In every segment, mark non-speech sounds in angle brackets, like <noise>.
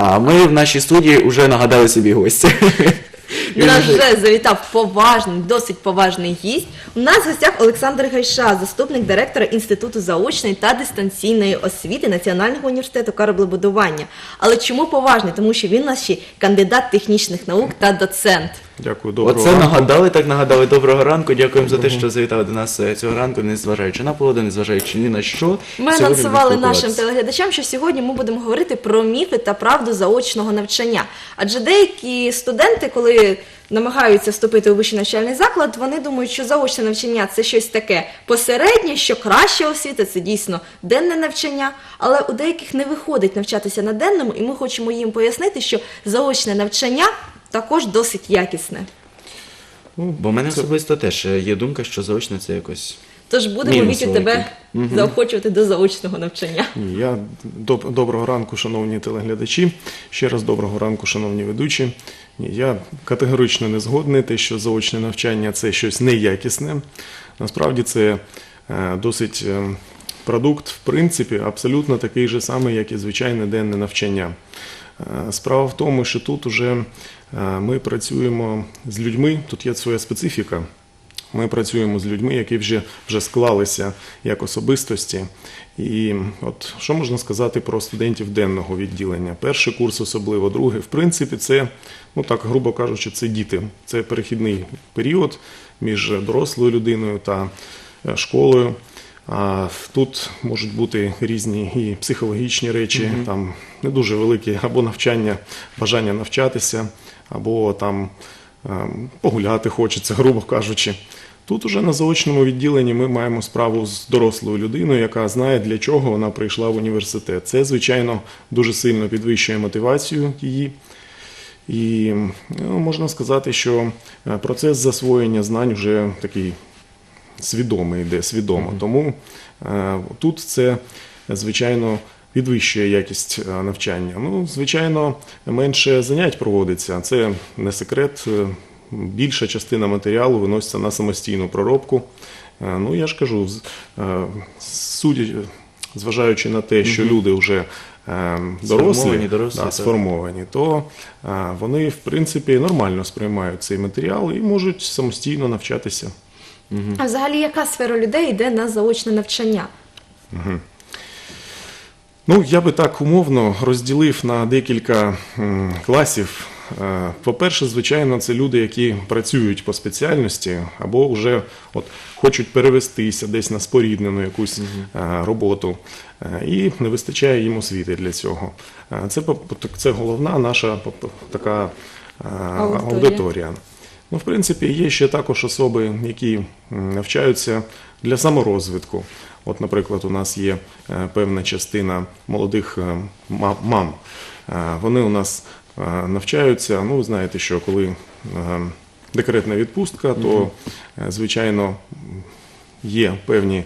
А ми в нашій студії вже нагадали собі гостя. До нас вже завітав поважний, досить поважний гість. У нас в гостях Олександр Гайша, заступник директора Інституту заочної та дистанційної освіти Національного університету кораблебудування. Але чому поважний? Тому що він наш кандидат технічних наук та доцент. Дякую, доброго Оце ранку. нагадали, так нагадали. Доброго ранку. Дякуємо за те, що завітали до нас е, цього ранку, незважаючи на погоду, незважаючи ні на що. Ми Сьогодні анонсували будемо нашим спілкуватися. телеглядачам, що сьогодні ми будемо говорити про міфи та правду заочного навчання. Адже деякі студенти, коли намагаються вступити у вищий навчальний заклад, вони думають, що заочне навчання це щось таке посереднє, що краща освіта, це дійсно денне навчання. Але у деяких не виходить навчатися на денному, і ми хочемо їм пояснити, що заочне навчання також досить якісне. Бо в мене особисто теж е, є думка, що заочно це якось. Тож будемо Мінус тебе великий. заохочувати до заочного навчання. Ні, Я доб- доброго ранку, шановні телеглядачі. Ще раз доброго ранку, шановні ведучі. Ні, я категорично не згодний, те, що заочне навчання це щось неякісне. Насправді це е, досить е, продукт, в принципі, абсолютно такий же самий, як і звичайне денне навчання. Е, Справа в тому, що тут уже е, ми працюємо з людьми, тут є своя специфіка. Ми працюємо з людьми, які вже, вже склалися як особистості. І от що можна сказати про студентів денного відділення? Перший курс, особливо другий, в принципі, це, ну так грубо кажучи, це діти. Це перехідний період між дорослою людиною та е, школою. А тут можуть бути різні і психологічні речі, там не дуже великі або навчання, бажання навчатися, або там ем, погуляти хочеться, грубо кажучи. Тут уже на заочному відділенні ми маємо справу з дорослою людиною, яка знає, для чого вона прийшла в університет. Це, звичайно, дуже сильно підвищує мотивацію її. І ну, можна сказати, що е, процес засвоєння знань вже такий свідомий йде, свідомо. Тому е, тут це, звичайно, підвищує якість е, навчання. Ну, звичайно, менше занять проводиться. Це не секрет. Е, Більша частина матеріалу виноситься на самостійну проробку. Ну, я ж кажу, судячи, зважаючи на те, що люди вже дорослі, Сформовані, дорослі, да, сформовані, то вони, в принципі, нормально сприймають цей матеріал і можуть самостійно навчатися. А взагалі, яка сфера людей йде на заочне навчання? Ну, я би так умовно розділив на декілька м, класів. Е, По-перше, звичайно, це люди, які працюють по спеціальності або вже от, хочуть перевестися десь на споріднену якусь е, роботу, е, і не вистачає їм освіти для цього. Це, це головна наша така е, Аудиторія. Ну, в принципі, є ще також особи, які навчаються для саморозвитку. От, наприклад, у нас є е, певна частина молодих е, мам. Е, Вони у нас навчаються. Ну, ви знаєте, що коли декретна відпустка, то, звичайно, є певні.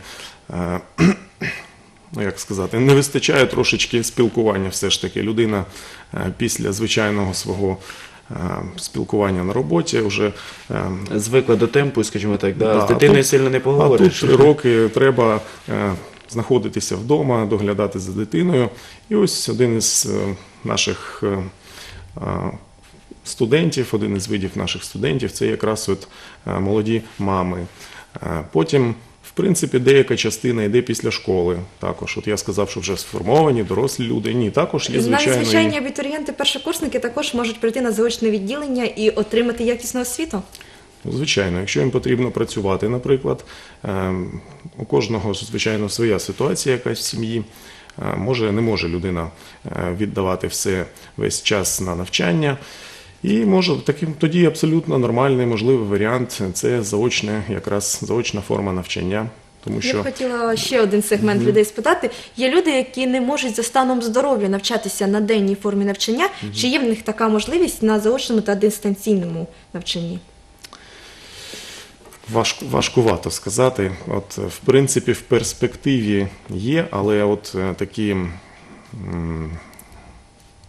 ну як сказати, не вистачає трошечки спілкування все ж таки. Людина після звичайного свого спілкування на роботі вже е, Звикла до темпу, скажімо так, да, Да, з дитиною тут- сильно не а тут три роки треба е, знаходитися вдома, доглядати за дитиною. І ось один із е, наших е, е, студентів, один із видів наших студентів це якраз от е, молоді мами. Е, Потім, в принципі, деяка частина йде після школи. Також, от я сказав, що вже сформовані, дорослі люди. Ні, також є Навіть звичайно. і- звичайні абітурієнти, першокурсники також можуть прийти на заочне відділення і отримати якісну освіту. Ну, Звичайно, якщо їм потрібно працювати, наприклад, ем, у кожного, звичайно, своя ситуація якась в сім'ї. Е, Може, не може людина е, віддавати все весь час на навчання. І може таким тоді абсолютно нормальний, можливий варіант це заочне, якраз заочна форма навчання. Тому Я б хотіла ще один сегмент людей спитати. Є люди, які не можуть за станом здоров'я навчатися на денній формі навчання. Чи є в них така можливість на заочному та дистанційному навчанні? Важко, важкувато сказати. От, в принципі, в перспективі є, але от е, такі м,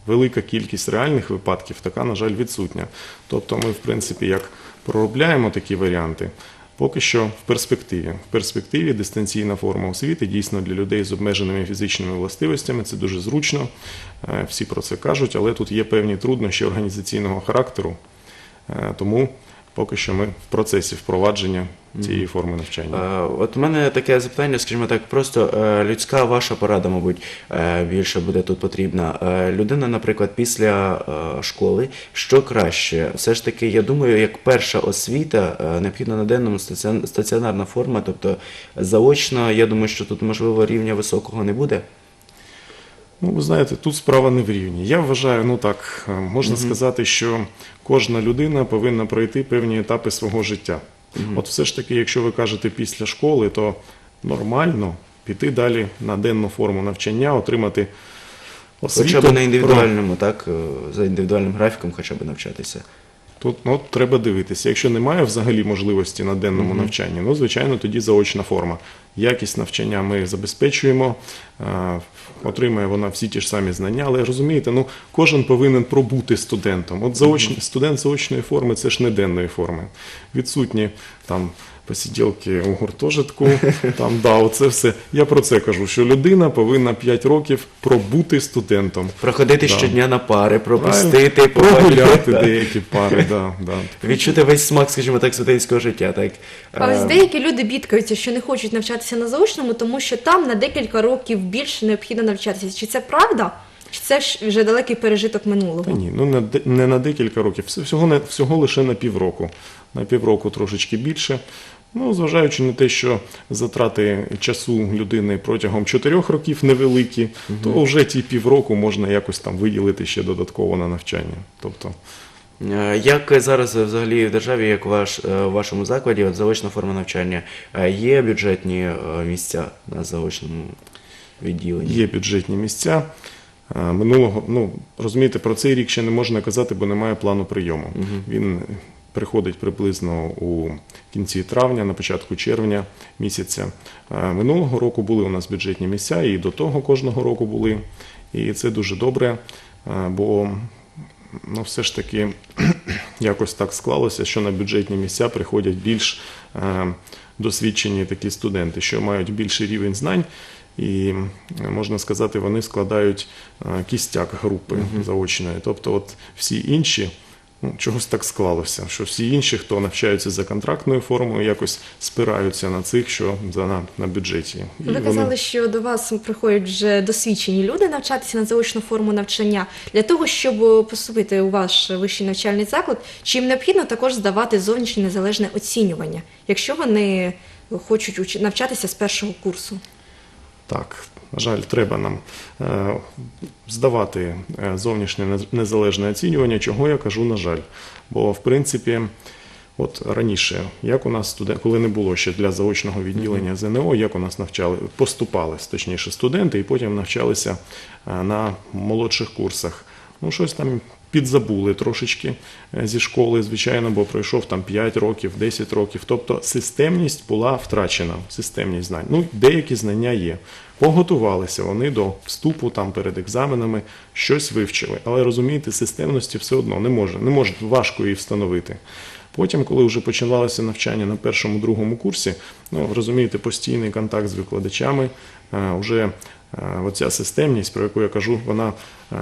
велика кількість реальних випадків така, на жаль, відсутня. Тобто ми, в принципі, як проробляємо такі варіанти, Поки що в перспективі. В перспективі дистанційна форма освіти дійсно для людей з обмеженими фізичними властивостями це дуже зручно. Е, Всі про це кажуть, але тут є певні труднощі організаційного характеру. Е, Тому поки що ми в процесі впровадження цієї форми навчання. Е, От у мене таке запитання, скажімо так, просто е, людська ваша порада, мабуть, е, більше буде тут потрібна. Людина, наприклад, після школи, що краще? Все ж таки, я думаю, як перша освіта, необхідна на денному стаціон- стаціонарна форма, тобто заочно, я думаю, що тут можливо рівня високого не буде. Ну, ви знаєте, тут справа не в рівні. Я вважаю, ну так, е, можна сказати, що кожна людина повинна пройти певні етапи свого життя. От все ж таки, якщо ви кажете після школи, то нормально піти далі на денну форму навчання, отримати освіту. Хоча б на про- індивідуальному, так, е, за індивідуальним графіком, хоча б навчатися. Тут ну, треба дивитися. Якщо немає взагалі можливості на денному навчанні, ну звичайно, тоді заочна форма. Якість навчання ми забезпечуємо, отримає вона всі ті ж самі знання, але розумієте, ну кожен повинен пробути студентом. От заочний студент заочної форми це ж не денної форми. Відсутні там посиділки у гуртожитку, там да, оце все. Я про це кажу, що людина повинна 5 років пробути студентом. Проходити Да. щодня на пари, пропустити, прогуляти <laughs> деякі пари, да, да. відчути весь смак, скажімо так, студентського життя. Так. А ось Е, деякі люди бідкаються, що не хочуть навчатися на заочному, тому що там на декілька років більше необхідно навчатися. Чи це правда? Чи це ж вже далекий пережиток минулого? Та ні, ну не, не на декілька років, всього, не, всього лише на півроку. На півроку трошечки більше. Ну, зважаючи на те, що затрати часу людини протягом чотирьох років невеликі, то вже ті півроку можна якось там виділити ще додатково на навчання. Тобто, Е, Як зараз взагалі в державі, як ваш, е, в вашому закладі, от заочна форма навчання, е, є бюджетні місця на заочному відділенні? є бюджетні місця. Минулого, ну розумієте, про цей рік ще не можна казати, бо немає плану прийому. Він приходить приблизно у кінці травня, на початку червня місяця. Е, Минулого року були у нас бюджетні місця, і до того кожного року були. І це дуже добре, е, бо ну, все ж таки <clears throat> якось так склалося, що на бюджетні місця приходять більш е, досвідчені такі студенти, що мають більший рівень знань. І можна сказати, вони складають кістяк групи заочної. Тобто, от всі інші, чогось так склалося, що всі інші, хто навчаються за контрактною формою, якось спираються на цих, що на, на бюджеті. І Ви вони- казали, що до вас приходять вже досвідчені люди навчатися на заочну форму навчання. Для того, щоб поступити у ваш вищий навчальний заклад, чи їм необхідно також здавати зовнішнє незалежне оцінювання, якщо вони хочуть навчатися з першого курсу? Так, на жаль, треба нам е, здавати е, зовнішнє нез- незалежне оцінювання, чого я кажу, на жаль. Бо, в принципі, от раніше, як у нас студент, коли не було ще для заочного відділення ЗНО, як у нас навчали, поступали, точніше, студенти, і потім навчалися е, на молодших курсах. Ну, щось там підзабули трошечки е, зі школи, звичайно, бо пройшов там 5 років, 10 років. Тобто системність була втрачена, системність знань. Ну, деякі знання є. Поготувалися вони до вступу там перед екзаменами, щось вивчили. Але розумієте, системності все одно не може, не може важко її встановити. Потім, коли вже починалося навчання на першому другому курсі, ну розумієте, постійний контакт з викладачами, е, вже е, оця системність, про яку я кажу, вона е,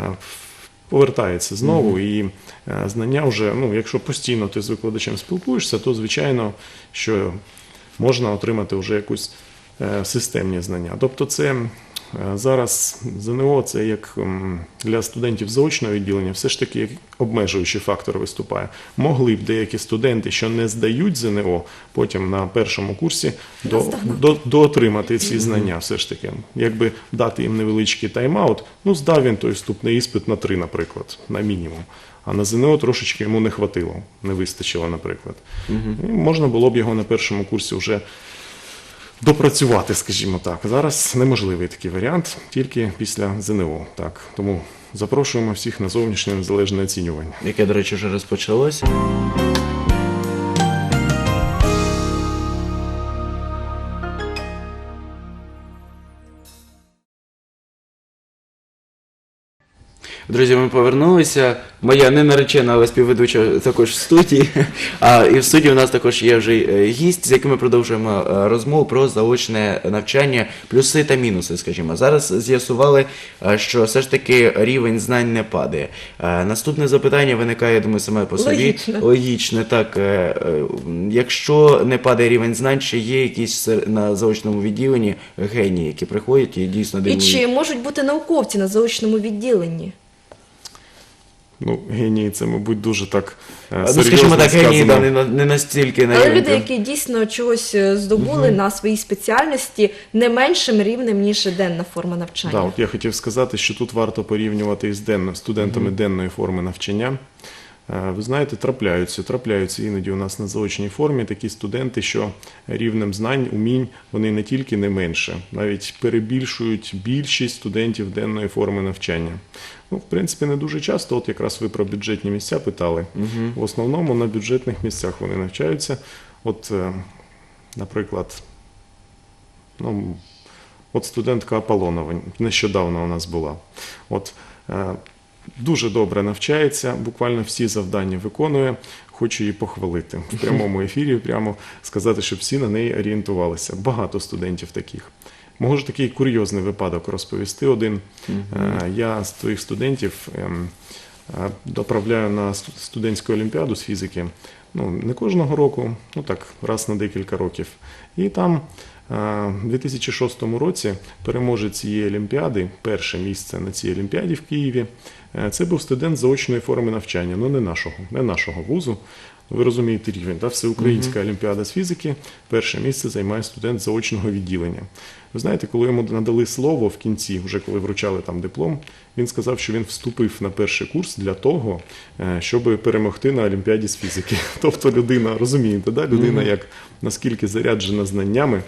повертається знову, і е, знання вже, ну, якщо постійно ти з викладачем спілкуєшся, то звичайно, що можна отримати вже якусь е, системні знання. Тобто, це зараз ЗНО це як для студентів заочного відділення, все ж таки як обмежуючий фактор виступає. Могли б деякі студенти, що не здають ЗНО, потім на першому курсі до, до, доотримати ці знання. Все ж таки, якби дати їм невеличкий тайм-аут, ну здав він той вступний іспит на три, наприклад, на мінімум. А на ЗНО трошечки йому не хватило, не вистачило, наприклад. І можна було б його на першому курсі вже допрацювати, скажімо так. Зараз неможливий такий варіант, тільки після ЗНО. Так. Тому запрошуємо всіх на зовнішнє незалежне оцінювання. Яке, до речі, вже розпочалося. Друзі, ми повернулися. Моя не наречена, але співведуча також в студії. А і в студії у нас також є вже е, гість, з яким ми продовжуємо е, розмову про заочне навчання, плюси та мінуси, скажімо. Зараз з'ясували, е, що все ж таки рівень знань не падає. Наступне запитання виникає, я думаю, саме по собі. Логічно. Логічно, так. Якщо не падає рівень знань, чи є якісь на заочному відділенні генії, які приходять і дійсно І чи можуть бути науковці на заочному відділенні? Ну, генії це, мабуть, дуже так е, Ну, скажімо так, генії да, сказано. не, на- не настільки на Але рівень. люди, які дійсно чогось е, здобули на своїй спеціальності не меншим рівнем, ніж денна форма навчання. Да, от я хотів сказати, що тут варто порівнювати із денно, студентами денної форми навчання. Е, Ви знаєте, трапляються, трапляються іноді у нас на заочній формі такі студенти, що рівнем знань, умінь вони не тільки не менше, навіть перебільшують більшість студентів денної форми навчання. Ну, в принципі, не дуже часто, от якраз ви про бюджетні місця питали. В основному на бюджетних місцях вони навчаються. От, е, наприклад, ну, От студентка Аполлонова нещодавно у нас була. От е, дуже добре навчається, буквально всі завдання виконує. Хочу її похвалити в прямому ефірі, прямо сказати, щоб всі на неї орієнтувалися. Багато студентів таких. Можу такий курйозний випадок розповісти. Один Е, я з твоїх студентів ем, е, доправляю на сту- студентську олімпіаду з фізики. Ну, не кожного року, ну так, раз на декілька років. І там е, в 2006 році переможець цієї олімпіади, перше місце на цій олімпіаді в Києві, е, це був студент заочної форми навчання, ну не нашого, не нашого вузу. Ви розумієте рівень, та всеукраїнська олімпіада з фізики, перше місце займає студент заочного відділення. Ви знаєте, коли йому надали слово в кінці, вже коли вручали там диплом, він сказав, що він вступив на перший курс для того, е, щоб перемогти на олімпіаді з фізики. <laughs> Тобто людина, розумієте, да? людина як наскільки заряджена знаннями,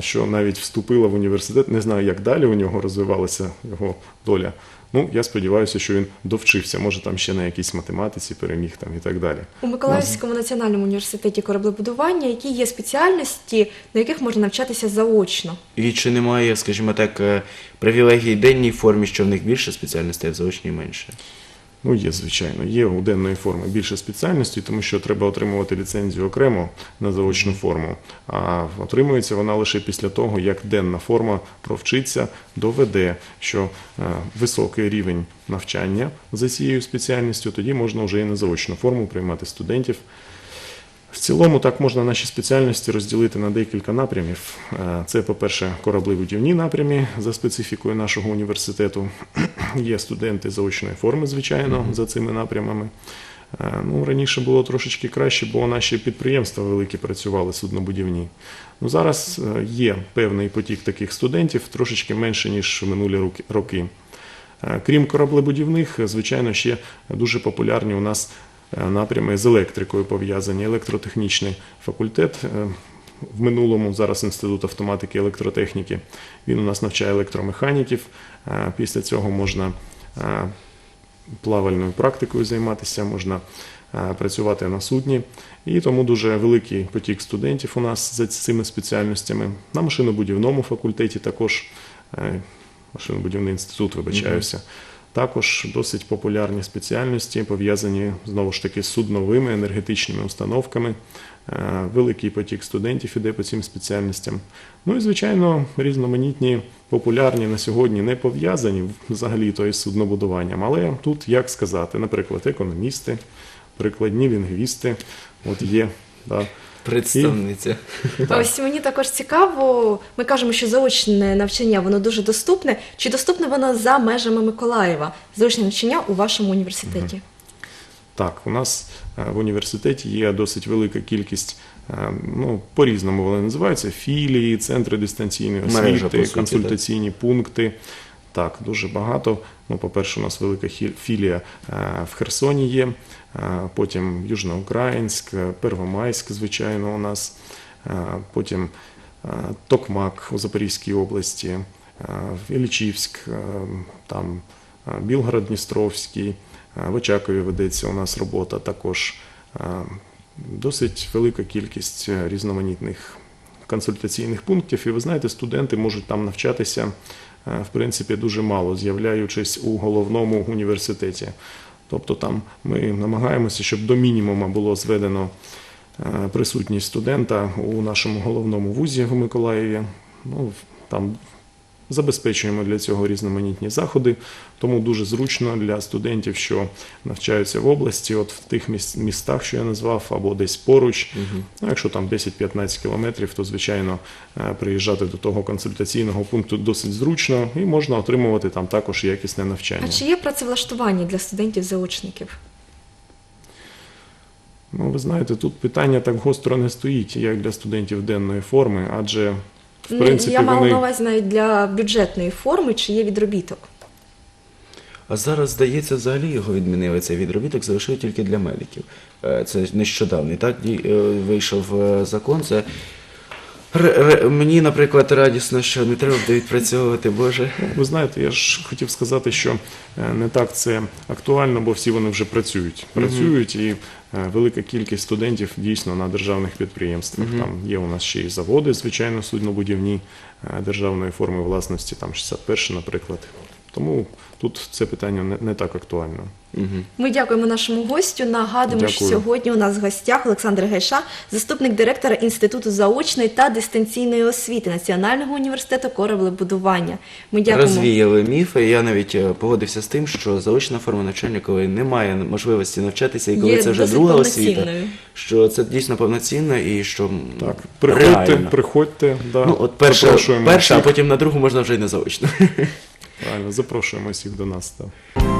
що навіть вступила в університет, не знаю, як далі у нього розвивалася його доля. Ну, я сподіваюся, що він довчився, може там ще на якійсь математиці переміг там і так далі. У Миколаївському національному університеті кораблебудування, які є спеціальності, на яких можна навчатися заочно. І чи немає, скажімо так, е, привілегій денній формі, що в них більше спеціальностей, а в заочній менше? Ну, є, звичайно, є у денної форми більше спеціальності, тому що треба отримувати ліцензію окремо на заочну форму. А отримується вона лише після того, як денна форма провчиться, доведе, що е, високий рівень навчання за цією спеціальністю, тоді можна вже і на заочну форму приймати студентів. В цілому так можна наші спеціальності розділити на декілька напрямів. Е, Це, по-перше, кораблебудівні напрямі за специфікою нашого університету. <clears throat> Є студенти заочної форми, звичайно, за цими напрямами. Е, Ну, раніше було трошечки краще, бо наші підприємства великі працювали суднобудівні. Ну, зараз е, є певний потік таких студентів, трошечки менше, ніж в минулі роки- Крім кораблебудівних, звичайно, ще дуже популярні у нас напрями з електрикою пов'язані. Електротехнічний факультет е, в минулому зараз інститут автоматики і електротехніки. Він у нас навчає електромеханіків. Е, Після цього можна е, плавальною практикою займатися, можна е, працювати на судні. І тому дуже великий потік студентів у нас за цими спеціальностями. На машинобудівному факультеті також е, машинобудівний інститут, вибачаюся. Також досить популярні спеціальності, пов'язані знову ж таки з судновими енергетичними установками. Е, Великий потік студентів іде по цим спеціальностям. Ну і, звичайно, різноманітні, популярні на сьогодні не пов'язані взагалі то із суднобудуванням. Але тут, як сказати, наприклад, економісти, прикладні лінгвісти, от є. Да. Представниця. Ось мені також цікаво, ми кажемо, що заочне навчання воно дуже доступне. Чи доступне воно за межами Миколаєва? Заочне навчання у вашому університеті? Так, у нас е, в університеті є досить велика кількість, е, ну, по-різному вони називаються, філії, центри дистанційної освіти, по суті, консультаційні пункти. Так, дуже багато. Ну, по-перше, у нас велика філія е, в Херсоні є, е, потім Южноукраїнськ, е, Первомайськ, звичайно, у нас, потім Токмак у Запорізькій області, Ілічівськ, там Білгород-Дністровський, е, в Очакові ведеться у нас робота також. Досить велика кількість різноманітних консультаційних пунктів. І ви знаєте, студенти можуть там навчатися в принципі, дуже мало, з'являючись у головному університеті. Тобто там ми намагаємося, щоб до мінімуму було зведено е, присутність студента у нашому головному вузі в Миколаєві. Ну, там забезпечуємо для цього різноманітні заходи, тому дуже зручно для студентів, що навчаються в області, от в тих містах, що я назвав, або десь поруч. Ну, якщо там 10-15 кілометрів, то звичайно е, приїжджати до того консультаційного пункту досить зручно і можна отримувати там також якісне навчання. А чи є працевлаштування для студентів-заочників? Ну, ви знаєте, тут питання так гостро не стоїть, як для студентів денної форми, адже в принципі я мала вони на увазі навіть для бюджетної форми, чи є відробіток. А зараз, здається, взагалі його відмінили цей відробіток, залишили тільки для медиків. Е, Це нещодавний, так? Е, Вийшов е, закон. Це мені, наприклад, радісно, що не треба буде відпрацьовувати, Боже. Ви знаєте, я ж хотів сказати, що е, не так це актуально, бо всі вони вже працюють. Працюють і е, велика кількість студентів дійсно на державних підприємствах. Там є у нас ще і заводи, звичайно, суднобудівні е, державної форми власності, там 61, наприклад. Тому тут це питання не, не так актуально. Ми дякуємо нашому гостю. Нагадуємо, що сьогодні у нас в гостях Олександр Гайша, заступник директора Інституту заочної та дистанційної освіти Національного університету кораблебудування. Ми дякуємо. Розвіяли міфи. Я навіть е, погодився з тим, що заочна форма навчання, коли немає можливості навчатися, і коли Є це вже друга освіта, що це дійсно повноцінно і що Так, приходьте, реально. приходьте, да, Ну, от перша, перша, а потім на другу можна вже й не заочно. <laughs> Правильно, запрошуємо всіх до нас. Так.